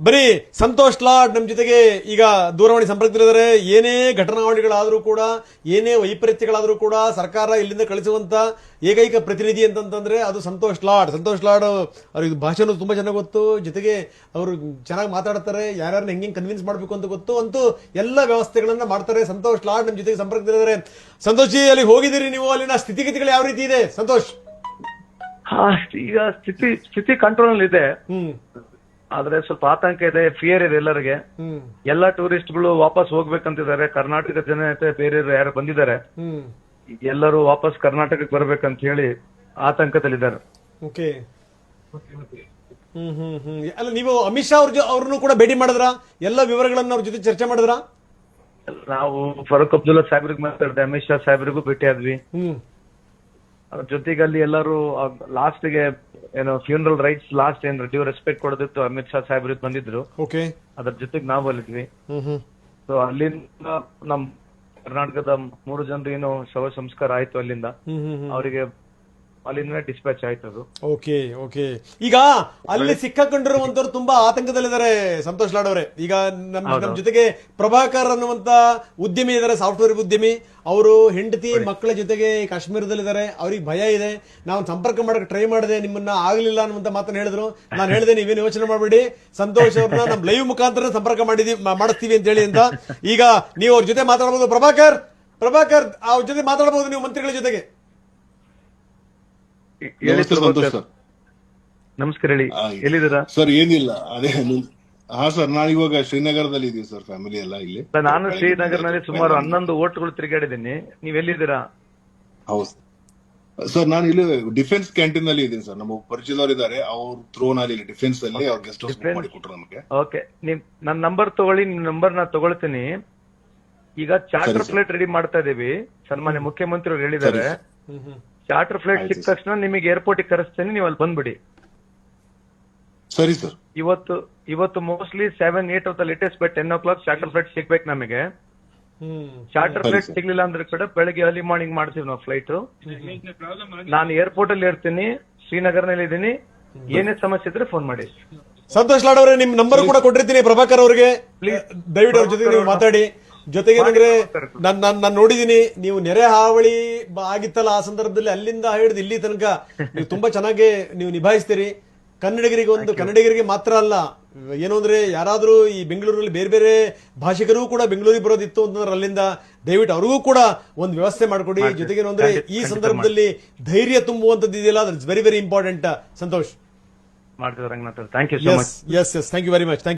ಬರೀ ಸಂತೋಷ್ ಲಾಡ್ ನಮ್ಮ ಜೊತೆಗೆ ಈಗ ದೂರವಾಣಿ ಸಂಪರ್ಕದಲ್ಲಿದ್ದಾರೆ. ಏನೇ ಘಟನಾವಳಿಗಳಾದರೂ ಕೂಡ ಏನೇ ವೈಪರೀತ್ಯಗಳಾದರೂ ಕೂಡ ಸರ್ಕಾರ ಇಲ್ಲಿಂದ ಕಳಿಸುವಂತ ಏಕೈಕ ಪ್ರತಿನಿಧಿ ಅಂತಂತಂದ್ರೆ ಅದು ಸಂತೋಷ್ ಲಾಡ್. ಸಂತೋಷ್ ಲಾಡ್ ಅವ್ರಿಗೆ ಭಾಷೆನೂ ತುಂಬಾ ಚೆನ್ನಾಗಿ ಗೊತ್ತು. ಜೊತೆಗೆ ಅವರು ಚೆನ್ನಾಗಿ ಮಾತಾಡ್ತಾರೆ. ಯಾರ್ಯಾರನ್ನ ಹೆಂಗೆ ಕನ್ವಿನ್ಸ್ ಮಾಡಬೇಕು ಅಂತ ಗೊತ್ತು. ಅಂತೂ ಎಲ್ಲ ವ್ಯವಸ್ಥೆಗಳನ್ನ ಮಾಡ್ತಾರೆ. ಸಂತೋಷ್ ಲಾಡ್ ನಮ್ಮ ಜೊತೆಗೆ ಸಂಪರ್ಕದಲ್ಲಿದ್ದಾರೆ. ಸಂತೋಷ್ ಜಿ ಅಲ್ಲಿ ಹೋಗಿದ್ದೀರಿ ನೀವು? ಅಲ್ಲಿನ ಸ್ಥಿತಿಗತಿಗಳು ಯಾವ ರೀತಿ ಇದೆ? ಸಂತೋಷ್. ಈಗ ಸ್ಥಿತಿ ಸ್ಥಿತಿ ಕಂಟ್ರೋಲ್ ಇದೆ ಹ್ಮ್. ಆದ್ರೆ ಸ್ವಲ್ಪ ಆತಂಕ ಇದೆ ಫಿಯರ್ ಇದೆ ಎಲ್ಲರಿಗೆ. ಎಲ್ಲಾ ಎಲ್ಲಾ ಟೂರಿಸ್ಟ್ಗಳು ವಾಪಸ್ ಹೋಗ್ಬೇಕಂತಿದ್ದಾರೆ. ಕರ್ನಾಟಕ ಜನತೆ ಬೇರೆ ಯಾರು ಬಂದಿದ್ದಾರೆ. ಎಲ್ಲರೂ ವಾಪಸ್ ಕರ್ನಾಟಕಕ್ಕೆ ಬರ್ಬೇಕಂತ ಹೇಳಿ ಆತಂಕದಲ್ಲಿದ್ದಾರೆ. Okay hmm hmm hmm. ಅಲ್ಲ ನೀವು ಅಮಿತ್ ಶಾ ಅವ್ರ ಅವ್ರನ್ನು ಕೂಡ ಭೇಟಿ ಮಾಡಿದ್ರ? ಎಲ್ಲ ವಿವರಗಳನ್ನ ಅವ್ರ ಜೊತೆ ಚರ್ಚೆ ಮಾಡಿದ್ರ? ನಾವು ಫರೂಕ್ ಅಬ್ದುಲ್ಲಾ ಸಾಹೇಬ್ರಿಗೆ ಮಾತಾಡಿದೆ ಅಮಿತ್ ಶಾ ಸಾಹೇಬ್ರಿಗೂ ಭೇಟಿ ಆದ್ವಿ. ಹ್ಮ್. ಅದ್ರ ಜೊತೆಗೆ ಅಲ್ಲಿ ಎಲ್ಲರೂ ಲಾಸ್ಟ್ಗೆ ಏನೋ ಫ್ಯೂನರಲ್ ರೈಟ್ಸ್ ಲಾಸ್ಟ್ ಏನ್ ಡ್ಯೂ ರೆಸ್ಪೆಕ್ಟ್ ಕೊಡೋದಿತ್ತು ಅಮಿತ್ ಶಾ ಸಾಹೇಬ್ರು ಬಂದಿದ್ರು. ಓಕೆ ಅದ್ರ ಜೊತೆಗೆ ನಾವು ಅಲ್ಲಿದ್ವಿ. ಸೊ ಅಲ್ಲಿಂದ ನಮ್ ಕರ್ನಾಟಕದ ಮೂರು ಜನರು ಏನು ಶವ ಸಂಸ್ಕಾರ ಆಯ್ತು ಅಲ್ಲಿಂದ. ಅವರಿಗೆ ಅಲ್ಲಿಂದ ಡಿಸ್ಪ್ಯಾಚ್ ಆಯ್ತು ಅದು ಓಕೆ ಓಕೆ. ಈಗ ಅಲ್ಲಿ ಸಿಕ್ಕಾಕೊಂಡಿರುವಂತವ್ರು ತುಂಬಾ ಆತಂಕದಲ್ಲಿದ್ದಾರೆ ಸಂತೋಷ್ ಲಾಡವ್ರೆ ಅವರೇ. ಈಗ ನಮ್ಮ ನಮ್ಮ ಜೊತೆಗೆ ಪ್ರಭಾಕರ್ ಅನ್ನುವಂತ ಉದ್ಯಮಿ ಇದ್ದಾರೆ ಸಾಫ್ಟ್ವೇರ್ ಉದ್ಯಮಿ. ಅವರು ಹೆಂಡತಿ ಮಕ್ಕಳ ಜೊತೆಗೆ ಕಾಶ್ಮೀರದಲ್ಲಿದ್ದಾರೆ. ಅವ್ರಿಗೆ ಭಯ ಇದೆ. ನಾವು ಸಂಪರ್ಕ ಮಾಡಕ್ಕೆ ಟ್ರೈ ಮಾಡಿದೆ ನಿಮ್ಮನ್ನ ಆಗ್ಲಿಲ್ಲ ಅನ್ನುವಂತ ಮಾತನ್ನ ಹೇಳಿದ್ರು. ನಾನು ಹೇಳಿದೆ ನೀವೇನು ಯೋಚನೆ ಮಾಡಬೇಡಿ. ಸಂತೋಷ್ ಅವ್ರನ್ನ ನಮ್ ಲೈವ್ ಮುಖಾಂತರ ಸಂಪರ್ಕ ಮಾಡಿದೀವಿ ಮಾಡಿಸ್ತೀವಿ ಅಂತ ಹೇಳಿ ಅಂತ. ಈಗ ನೀವು ಅವ್ರ ಜೊತೆ ಮಾತಾಡಬಹುದು ಪ್ರಭಾಕರ್ ಪ್ರಭಾಕರ್ ಅವ್ರ ಜೊತೆ ಮಾತಾಡಬಹುದು ನೀವು ಮಂತ್ರಿಗಳ ಜೊತೆಗೆ. ನಮಸ್ತೆ ಸಂತೋಷ್ ಸರ್. ನಮಸ್ಕಾರ ಹೇಳಿ. ಎಲ್ಲಿದ್ದೀರಾ? ಸರ್ ಏನಿಲ್ಲ. ಅದೇ ಹಾ ಸರ್ ನಾನು ಇವಾಗ ಶ್ರೀನಗರದಲ್ಲಿ ಇದೀವಿ ಸರ್ ಫ್ಯಾಮಿಲಿ ಎಲ್ಲ ಇಲ್ಲಿ. ನಾನು ಶ್ರೀನಗರ್ನಲ್ಲಿ ಸುಮಾರು ಹನ್ನೊಂದು ಓಟ್ಗಳು ತಿರುಗಾಡಿದ್ದೀನಿ. ನೀವ್ ಎಲ್ಲಿದ್ದೀರಾ? ಹೌದು. ಸರ್ ನಾನು ಇಲ್ಲಿ ಡಿಫೆನ್ಸ್ ಕ್ಯಾಂಟೀನ್ ಅಲ್ಲಿ ಇದ್ದೀನಿ ಸರ್. ನಮ್ಮ ಪರಿಚಯದವ್ರು ಇದ್ದಾರೆ. ಅವ್ರ ಥ್ರೂ ನಲ್ಲಿ ಇಲ್ಲಿ ಡಿಫೆನ್ಸ್ ಅಲ್ಲಿ ಅವ್ರ ಗೆಸ್ಟ್ ಹೌಸ್ ಮಾಡಿ ಕೊಟ್ರು ನಮಗೆ. ಓಕೆ ನಿಮ್ ನನ್ನ ನಂಬರ್ ತಗೊಳ್ಳಿ ನಿಮ್ ನಂಬರ್ ನಾ ತಗೊಳ್ತೀನಿ. ಈಗ ಚಾರ್ಟರ್ ರೆಡಿ ಮಾಡ್ತಾ ಇದೀವಿ. ಸನ್ಮಾನ್ಯ ಅವ್ರು ಹೇಳಿದ್ದಾರೆ. ಹ್ಮ್ ಹ್ಮ್. ಚಾರ್ಟರ್ ಫ್ಲೈಟ್ ಸಿಕ್ಕ ತಕ್ಷಣ ನಿಮಗೆ ಏರ್ಪೋರ್ಟ್ ಕರೆಸ್ತೇನೆ ನೀವು ಅಲ್ಲಿ ಬಂದ್ಬಿಡಿ. ಸರಿ ಸರ್. ಇವತ್ತು ಇವತ್ತು mostly seven eight of the latest but ten o'clock charter flight ಸಿಗ್ಬೇಕು ನಮಗೆ. Charter flight. ಸಿಗ್ಲಿಲ್ಲ ಅಂದ್ರೆ ಕಡೆ ಬೆಳಗ್ಗೆ ಅರ್ಲಿ ಮಾರ್ನಿಂಗ್ ಮಾಡ್ತೀವಿ ನಾವು ಫ್ಲೈಟ್ ನಾನು ಏರ್ಪೋರ್ಟ್ ಅಲ್ಲಿ ಇರ್ತೀನಿ ಶ್ರೀನಗರ್ನಲ್ಲಿ ಇದ್ದೀನಿ. ಏನೇ ಸಮಸ್ಯೆ ಇದ್ರೆ ಫೋನ್ ಮಾಡಿ. ಸಂತೋಷ್ ಲಾಡ್ ಅವರೇ ನಿಮ್ ನಂಬರ್ ಕೂಡ ಕೊಟ್ಟಿರ್ತೀನಿ ಪ್ರಭಾಕರ್ ಅವರಿಗೆ. ದಯವಿಟ್ಟು ಅವ್ರ ಜೊತೆ ನೀವು ಮಾತಾಡಿ. ಜೊತೆಗೆ ಏನಂದ್ರೆ ನಾನ್ ನಾನ್ ನಾನ್ ನೋಡಿದೀನಿ ನೀವು ನೆರೆ ಹಾವಳಿ ಆಗಿತ್ತಲ್ಲ ಆ ಸಂದರ್ಭದಲ್ಲಿ ಅಲ್ಲಿಂದ ಹಿಡಿದು ಇಲ್ಲಿ ತನಕ. ನೀವು ತುಂಬಾ ಚೆನ್ನಾಗಿ ನೀವು ನಿಭಾಯಿಸ್ತೀರಿ. ಕನ್ನಡಿಗರಿಗೆ ಒಂದು ಕನ್ನಡಿಗರಿಗೆ ಮಾತ್ರ ಅಲ್ಲ ಏನು ಅಂದ್ರೆ ಯಾರಾದ್ರೂ ಈ ಬೆಂಗಳೂರಲ್ಲಿ ಬೇರೆ ಬೇರೆ ಭಾಷಿಕರು ಕೂಡ ಬೆಂಗಳೂರಿಗೆ ಬರೋದಿತ್ತು ಅಂತಂದ್ರೆ ಅಲ್ಲಿಂದ ದಯವಿಟ್ಟು ಅವ್ರಿಗೂ ಕೂಡ ಒಂದು ವ್ಯವಸ್ಥೆ ಮಾಡ್ಕೊಡಿ. ಜೊತೆಗೆ ಏನು ಅಂದ್ರೆ ಈ ಸಂದರ್ಭದಲ್ಲಿ ಧೈರ್ಯ ತುಂಬುವಂತದ್ದು ಇದೆಯಲ್ಲ ಅದ್ರ ವೆರಿ ವೆರಿ ಇಂಪಾರ್ಟೆಂಟ್ ಸಂತೋಷ್. ಮಾಡ್ತಿದ್ದಾರೆ Ranganath thank you so much yes yes yes thank you very much thank